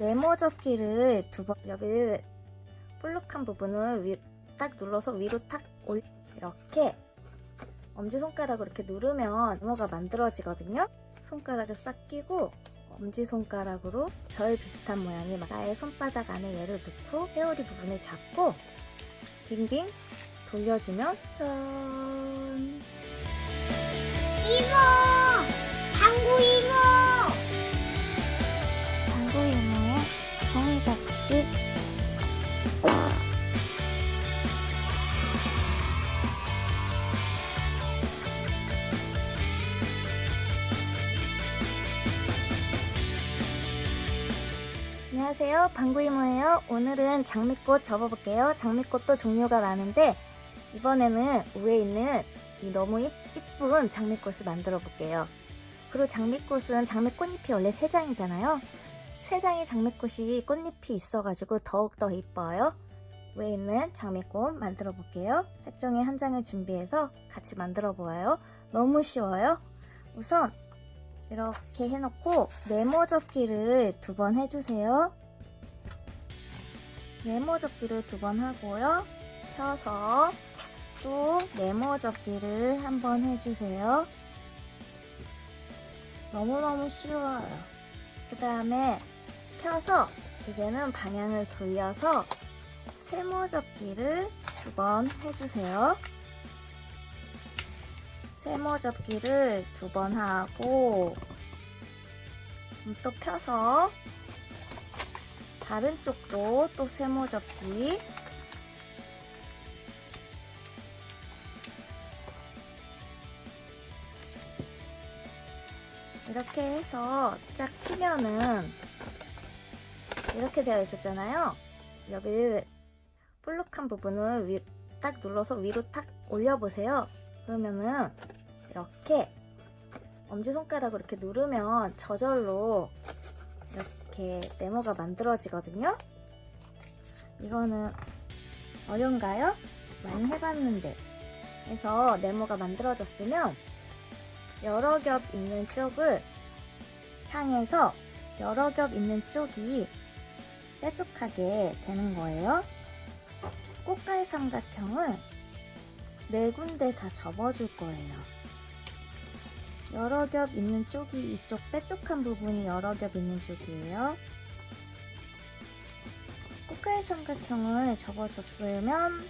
네모 접기를 두 번 여기 볼록한 부분을 위, 딱 눌러서 위로 탁 올 이렇게 엄지손가락으로 이렇게 누르면 네모가 만들어지거든요. 손가락을 싹 끼고 엄지손가락으로 별 비슷한 모양이 나의 손바닥 안에 얘를 넣고 회오리 부분을 잡고 빙빙 돌려주면 짠! 이모! 이 안녕하세요. 방구 이모예요. 오늘은 장미꽃 접어볼게요. 장미꽃도 종류가 많은데 이번에는 위에 있는 이 너무 이- 이쁜 장미꽃을 만들어 볼게요. 그리고 장미꽃은 장미 꽃잎이 원래 세 장이잖아요 세 장의 장미꽃이 꽃잎이 있어가지고 더욱더 이뻐요. 위에 있는 장미꽃 만들어 볼게요. 색종이 한 장을 준비해서 같이 만들어 보아요. 너무 쉬워요. 우선 이렇게 해놓고 네모 접기를 두 번 해주세요. 네모 접기를 두 번 하고요. 펴서 또 네모 접기를 한 번 해주세요. 너무너무 쉬워요. 그 다음에 펴서 이제는 방향을 돌려서 세모 접기를 두 번 해주세요. 세모 접기를 두 번 하고 또 펴서 다른 쪽도 또 세모 접기 이렇게 해서 쫙 피면은 이렇게 되어 있었잖아요. 여기 볼록한 부분을 위, 딱 눌러서 위로 탁 올려보세요. 그러면은 이렇게 엄지손가락으로 이렇게 누르면 저절로 이렇게 네모가 만들어지거든요. 이거는 어려운가요? 많이 해봤는데. 그래서 네모가 만들어졌으면 여러 겹 있는 쪽을 향해서 여러 겹 있는 쪽이 뾰족하게 되는 거예요. 꽃갈 삼각형을 네 군데 다 접어줄 거예요. 여러 겹 있는 쪽이 이쪽 뾰족한 부분이 여러 겹 있는 쪽이에요. 꽃갈 삼각형을 접어줬으면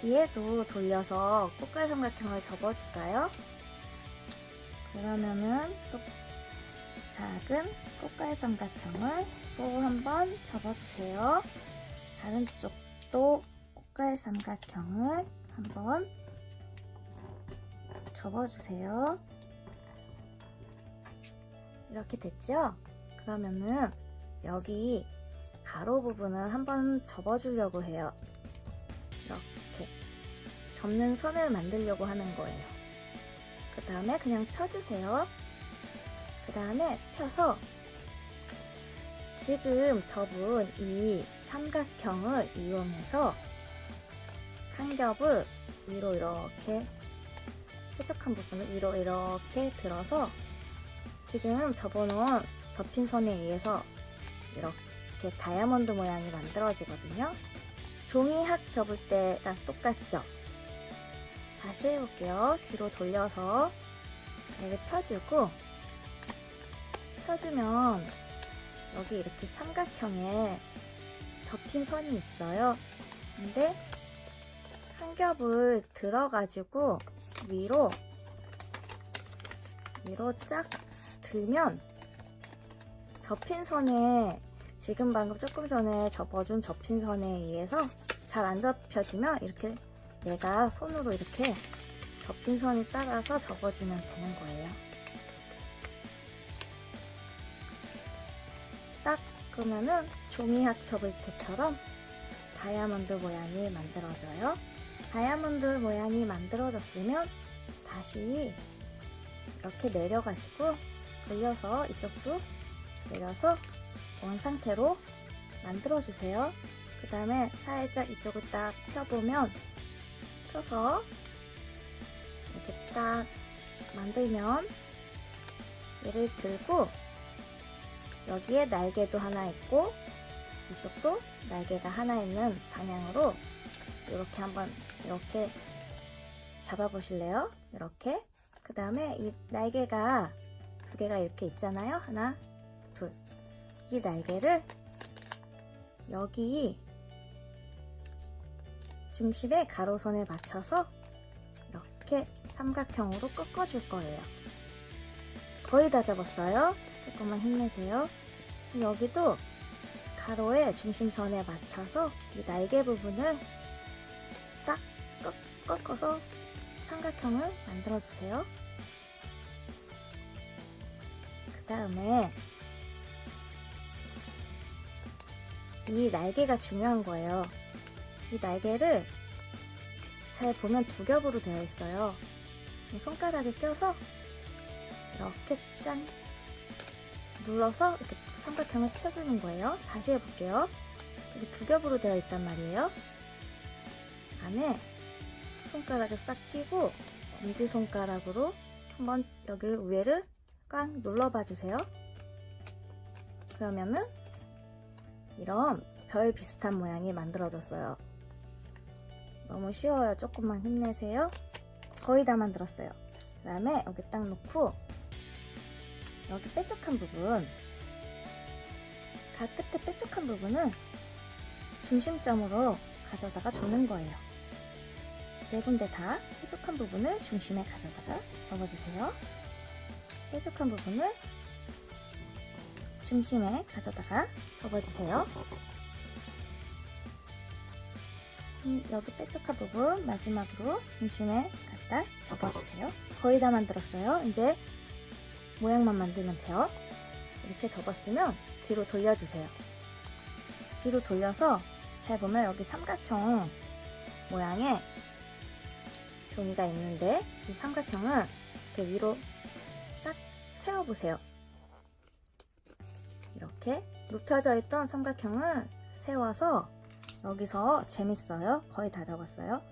뒤에도 돌려서 꽃갈 삼각형을 접어줄까요? 그러면은 또 작은 꽃갈 삼각형을 또 한번 접어주세요. 다른 쪽도 꽃갈 삼각형을 한번 접어주세요. 이렇게 됐죠? 그러면은 여기 가로 부분을 한번 접어주려고 해요. 이렇게 접는 선을 만들려고 하는 거예요. 그 다음에 그냥 펴주세요. 그 다음에 펴서 지금 접은 이 삼각형을 이용해서 한 겹을 위로 이렇게 뾰족한 부분을 위로 이렇게 들어서 지금 접어놓은 접힌 선에 의해서 이렇게 다이아몬드 모양이 만들어지거든요. 종이학 접을 때랑 똑같죠? 다시 해볼게요. 뒤로 돌려서 얘를 펴주고 펴주면 여기 이렇게 삼각형에 접힌 선이 있어요. 근데 한 겹을 들어가지고 위로 위로 쫙 들면 접힌 선에 지금 방금 조금 전에 접어준 접힌 선에 의해서 잘 안 접혀지면 이렇게 내가 손으로 이렇게 접힌 선이 따라서 접어주면 되는 거예요. 종이학 접을 때처럼 다이아몬드 모양이 만들어져요. 다이아몬드 모양이 만들어졌으면 다시 이렇게 내려가시고 돌려서 이쪽도 내려서 원 상태로 만들어주세요. 그 다음에 살짝 이쪽을 딱 펴보면 펴서 이렇게 딱 만들면 얘를 들고 여기에 날개도 하나 있고 이쪽도 날개가 하나 있는 방향으로 이렇게 한번 이렇게 잡아보실래요? 이렇게 그 다음에 이 날개가 두 개가 이렇게 있잖아요 하나 둘 이 날개를 여기 중심에 가로선에 맞춰서 이렇게 삼각형으로 꺾어줄 거예요. 거의 다 잡았어요. 조금만 힘내세요. 여기도 가로의 중심선에 맞춰서 이 날개 부분을 딱 꺾, 꺾어서 삼각형을 만들어 주세요. 그 다음에 이 날개가 중요한 거예요. 이 날개를 잘 보면 두 겹으로 되어 있어요. 손가락에 껴서 이렇게 짠 눌러서 이렇게 삼각형을 펴주는 거예요. 다시 해볼게요. 여기 두 겹으로 되어 있단 말이에요. 안에 손가락을 싹 끼고 엄지 손가락으로 한번 여기를 위에를 꽉 눌러봐 주세요. 그러면은 이런 별 비슷한 모양이 만들어졌어요. 너무 쉬워요. 조금만 힘내세요. 거의 다 만들었어요. 그 다음에 여기 딱 놓고 여기 뾰족한 부분 각 끝에 뾰족한 부분은 중심점으로 가져다가 조는 거예요. 네 군데 다 뾰족한 부분을 중심에 가져다가 접어주세요. 뾰족한 부분을 중심에 가져다가 접어주세요. 음, 여기 뾰족한 부분 마지막으로 중심에 갖다 접어주세요. 거의 다 만들었어요. 이제 모양만 만들면 돼요. 이렇게 접었으면 뒤로 돌려주세요. 뒤로 돌려서 잘 보면 여기 삼각형 모양의 종이가 있는데 이 삼각형을 이렇게 위로 딱 세워보세요. 이렇게 눕혀져 있던 삼각형을 세워서 여기서 재밌어요. 거의 다 잡았어요.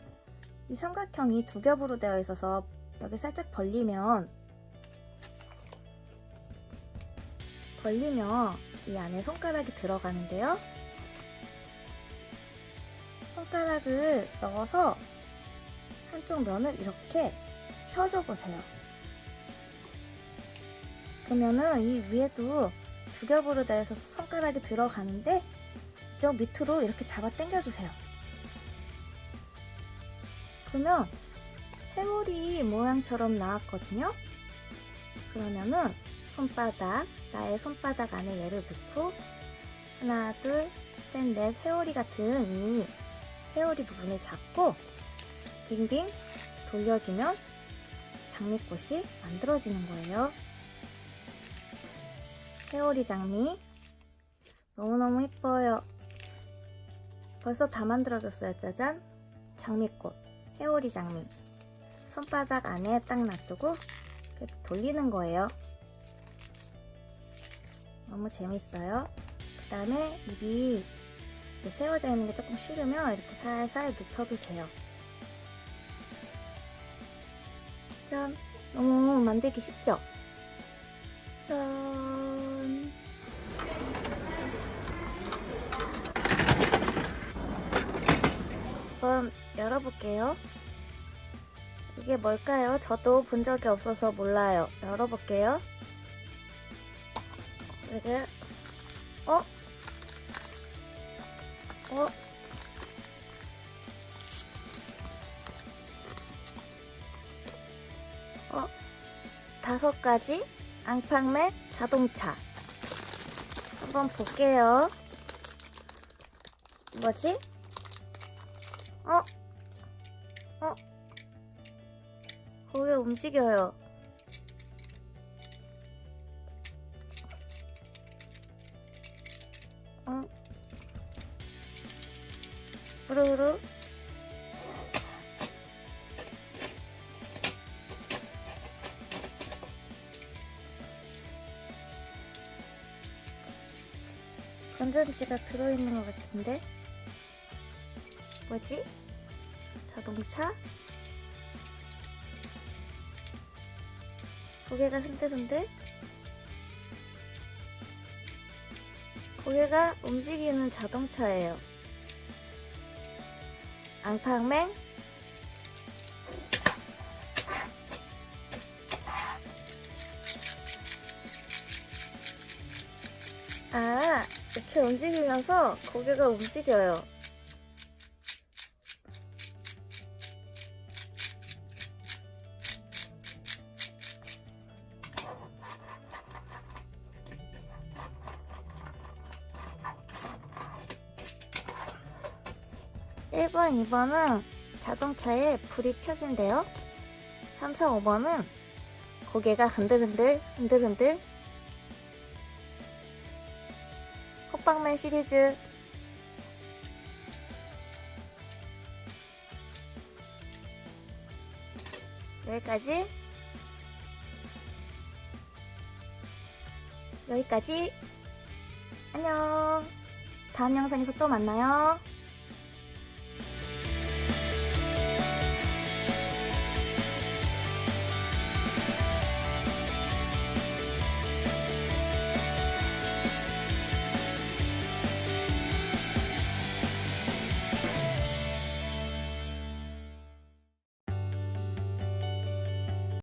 이 삼각형이 두 겹으로 되어 있어서 여기 살짝 벌리면 벌리면 이 안에 손가락이 들어가는데요. 손가락을 넣어서 한쪽 면을 이렇게 펴줘 보세요. 그러면은 이 위에도 두 겹으로 있어서 손가락이 들어가는데 이쪽 밑으로 이렇게 잡아 당겨 주세요. 그러면 해물이 모양처럼 나왔거든요. 그러면은 손바닥, 나의 손바닥 안에 얘를 넣고 하나, 둘, 셋, 넷 회오리 같은 이 회오리 부분을 잡고 빙빙 돌려주면 장미꽃이 만들어지는 거예요. 회오리 장미 너무너무 예뻐요. 벌써 다 만들어졌어요. 짜잔! 장미꽃, 회오리 장미. 손바닥 안에 딱 놔두고 돌리는 거예요. 너무 재밌어요. 그 다음에 입이 세워져 있는 게 조금 싫으면 이렇게 살살 눕혀도 돼요. 짠! 너무 만들기 쉽죠? 짠! 한번 열어볼게요. 이게 뭘까요? 저도 본 적이 없어서 몰라요. 열어볼게요. 이게, 어? 어? 어? 다섯 가지 앙팡맥 자동차. 한번 볼게요. 뭐지? 어? 어? 어, 왜 움직여요? 어? 후루후루? 건전지가 들어있는 것 같은데? 뭐지? 자동차? 고개가 흔들흔들? 고개가 움직이는 자동차예요. 앙팡맹 아, 이렇게 움직이면서 고개가 움직여요. 일번 2번은 자동차에 불이 켜진대요. 3, 4, 5번은 고개가 흔들흔들, 흔들흔들. 호빵맨 시리즈. 여기까지. 여기까지. 안녕. 다음 영상에서 또 만나요.